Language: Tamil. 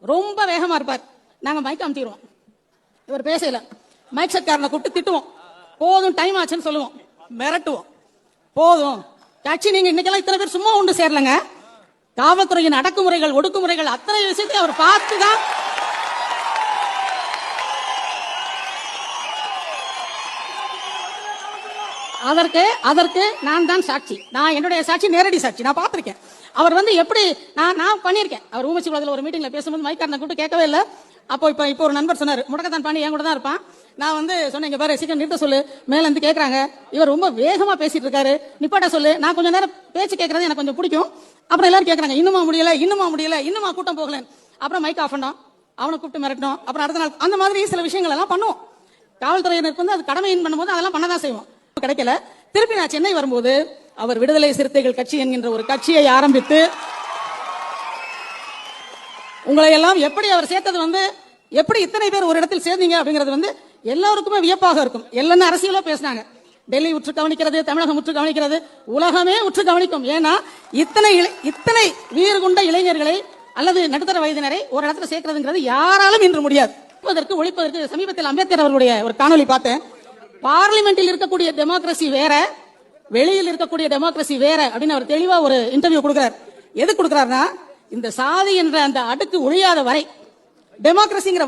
ரொம்ப வேகமா இருப்பார். நாங்க மைக் அமுத்திடுவோம். இவர் பேசல. மைக் செட்காரனை கூப்பிட்டு திட்டுவோம். போதும் டைம் ஆச்சுன்னு சொல்லுவோம். மிரட்டுவோம். போதும். கட்சி நீங்க இன்னைக்கெல்லாம் இத்தனை பேர் சும்மா உண்டு சேரலங்க. காவல்துறையின் அடக்குமுறைகள் ஒடுக்குமுறைகள் அத்தனை விஷயத்தையும் அவர் பார்த்து தான் அதற்கு அதற்கு நான் தான் சாட்சி. நான் என்னுடைய சாட்சி நேரடி சாட்சி. நான் பார்த்துருக்கேன். அவர் வந்து எப்படி நான் நான் பண்ணியிருக்கேன். அவர் ஊமச்சி குளத்தில் ஒரு மீட்டிங்ல பேசும்போது மைக்காரனை கூப்பிட்டு கேட்கவே இல்லை. அப்போ இப்போ இப்போ ஒரு நண்பர் சொன்னார். முடக்கத்தான் பாண்டி என் கூட தான் இருப்பான். நான் வந்து சொன்னேன் இங்க பாரு சீக்கிரம் நிறுத்த சொல்லு. மேல இருந்து கேட்கறாங்க இவர் ரொம்ப வேகமா பேசிட்டு இருக்காரு. நிப்பாட்ட சொல்லு. நான் கொஞ்சம் நேரம் பேச்சு கேட்கறது எனக்கு கொஞ்சம் பிடிக்கும். அப்புறம் எல்லாரும் கேட்கறாங்க இன்னுமா முடியல? இன்னுமா முடியல? இன்னுமா கூட்டம் போகல அப்புறம் மைக் ஆஃப் பண்ணோம். அவனை கூப்பிட்டு மிரட்டணும் அப்புறம் அடுத்த நாள் அந்த மாதிரி சில விஷயங்கள் எல்லாம் பண்ணுவோம். காவல்துறையினருக்கு வந்து அது கடமையின் பண்ணும்போது அதெல்லாம் பண்ணதான் செய்வோம். கிடைக்கல. திருப்பி நான் சென்னை வரும்போது அவர் விடுதலை சிறுத்தைகள் கட்சி என்கின்ற ஒரு கட்சியை ஆரம்பித்து உங்களை எல்லாம் எப்படி அவர் சேர்த்தது வந்து எப்படி இத்தனை பேர் ஒரு இடத்தில் சேர்ந்தீங்க அப்படிங்கிறது வந்து எல்லாருக்குமே வியப்பாக இருக்கும். எல்லாமே அரசியலோ பேசினாங்க. டெல்லி உற்று கவனிக்கிறது தமிழகம் உற்று கவனிக்கிறது உலகமே உற்று கவனிக்கும். ஏன்னா இத்தனை இத்தனை வீர் கொண்ட இளைஞர்களை அல்லது நடுத்தர வயதினரை ஒரு இடத்துல சேர்க்கிறதுங்கிறது யாராலும் இன்று முடியாது. ஒழிப்பதற்கு ஒழிப்பதற்கு சமீபத்தில் அம்பேத்கர் அவர்களுடைய ஒரு காணொலி பார்த்தேன். பார்லிமெண்டில் இருக்கக்கூடிய டெமோக்ரஸி வேற வெளியில் இருக்கக்கூடிய டெமோக்ரஸி வேற அப்படின்னு அவர் தெளிவா ஒரு இன்டர்வியூ கொடுக்கிறார். எது கொடுக்கிறாருன்னா இந்த சாதி என்ற அந்த அடுக்கு ஒழியாத வரை டெமோக்ரஸிங்கிற